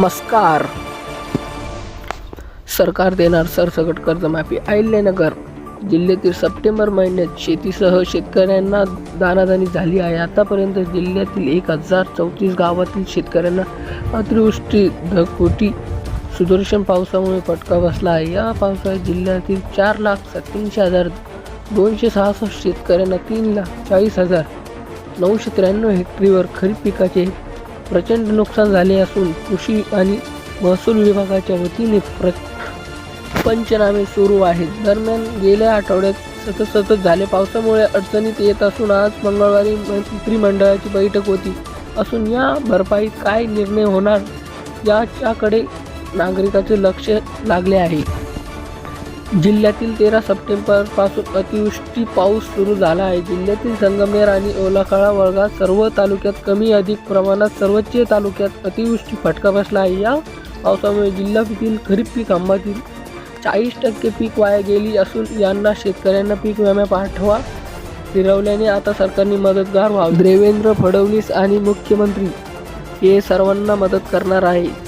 नमस्कार. सरकार देणार सरसकट कर्जमाफी. अहिल्यानगर जिल्ह्यातील सप्टेंबर महिन्यात शेतीसह शेतकऱ्यांना दानादानी झाली आहे. आतापर्यंत जिल्ह्यातील एक हजार चौतीस गावातील शेतकऱ्यांना अतिवृष्टी ढगफुटी सुदर्शन पावसामुळे फटका बसला आहे. या पावसाळ्यात जिल्ह्यातील चार लाख सत्याऐंशी हजार दोनशे सहासष्ट शेतकऱ्यांना तीन लाख चाळीस हजार नऊशे त्र्याण्णव हेक्टरीवर खरीप पिकाचे प्रचंड नुकसान झाले असून कृषी आणि महसूल विभागाच्या वतीने प्र पंचनामे सुरू आहेत. दरम्यान गेल्या आठवड्यात सतत सतत झाले. पावसामुळे अडचणीत येत असून आज मंगळवारी मंत्रिमंडळाची बैठक होती. असून या भरपाईत काय निर्णय होणार याच्याकडे नागरिकाचे लक्ष लागले आहे. जिल्ह्यातील तेरा सप्टेंबरपासून अतिवृष्टी पाऊस सुरू झाला आहे. जिल्ह्यातील संगमेर आणि ओलाखाळा वर्गात सर्व तालुक्यात कमी अधिक प्रमाणात सर्वच तालुक्यात अतिवृष्टी फटका बसला आहे. या पावसामुळे जिल्ह्यातील खरीप पीक आंबातील चाळीस टक्के पीक वाया गेली असून यांना शेतकऱ्यांना पीक विमा पाठवा फिरवल्याने आता सरकारने मदतगार व्हावी. देवेंद्र फडणवीस आणि मुख्यमंत्री हे सर्वांना मदत करणार आहे